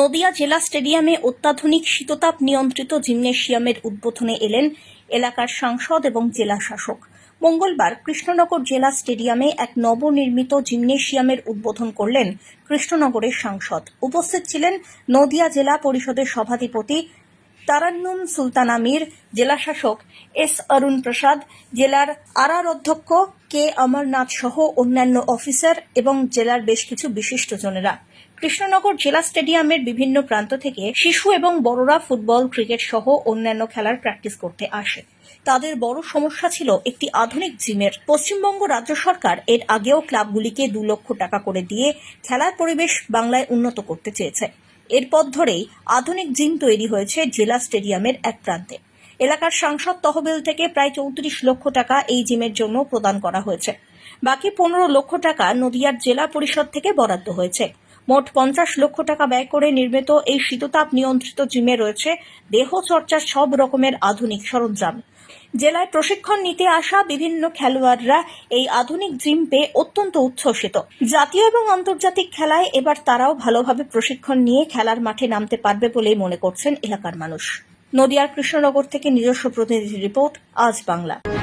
নদিয়া জেলা স্টেডিয়ামে অত্যাধুনিক শীততাপ নিয়ন্ত্রিত জিমনেশিয়ামের উদ্বোধনে এলেন এলাকার সাংসদ এবং জেলা শাসক। মঙ্গলবার কৃষ্ণনগর জেলা স্টেডিয়ামে এক নবনির্মিত জিমনেশিয়ামের উদ্বোধন করলেন কৃষ্ণনগরের সাংসদ। উপস্থিত ছিলেন নদিয়া জেলা পরিষদের সভাধিপতি তারান্নুম সুলতান আমির জেলাশাসক এস অরুণ প্রসাদ, জেলার আরার অধ্যক্ষ কে অমরনাথ সহ অন্যান্য অফিসার এবং জেলার বেশ কিছু বিশিষ্টজনেরা কৃষ্ণনগর জেলা স্টেডিয়ামের বিভিন্ন প্রান্ত থেকে শিশু এবং বড়রা ফুটবল, ক্রিকেট সহ অন্যান্য খেলার প্র্যাকটিস করতে আসে। তাদের বড় সমস্যা ছিল একটি আধুনিক জিমের। পশ্চিমবঙ্গ রাজ্য সরকার এর আগেও ক্লাবগুলিকে দু লক্ষ টাকা করে দিয়ে খেলার পরিবেশ বাংলায় উন্নত করতে চেয়েছে। এরপর ধরেই আধুনিক জিম তৈরি হয়েছে জেলা স্টেডিয়ামের এক প্রান্তে। এলাকার সাংসদ তহবিল থেকে প্রায় চৌত্রিশ লক্ষ টাকা এই জিমের জন্য প্রদান করা হয়েছে। বাকি পনেরো লক্ষ টাকা নদিয়ার জেলা পরিষদ থেকে বরাদ্দ হয়েছে। মোট পঞ্চাশ লক্ষ টাকা ব্যয় করে নির্মিত এই শীততাপ নিয়ন্ত্রিত জিমে রয়েছে দেহ চর্চার সব রকমের আধুনিক সরঞ্জাম। জেলায় প্রশিক্ষণ নিতে আসা বিভিন্ন খেলোয়াড়রা এই আধুনিক জিম পেয়ে অত্যন্ত উচ্ছ্বসিত। জাতীয় এবং আন্তর্জাতিক খেলায় এবার তারাও ভালোভাবে প্রশিক্ষণ নিয়ে খেলার মাঠে নামতে পারবে বলেই মনে করছেন এলাকার মানুষ। নদিয়ার কৃষ্ণনগর থেকে নিজস্ব প্রতিনিধি রিপোর্ট আজ বাংলা।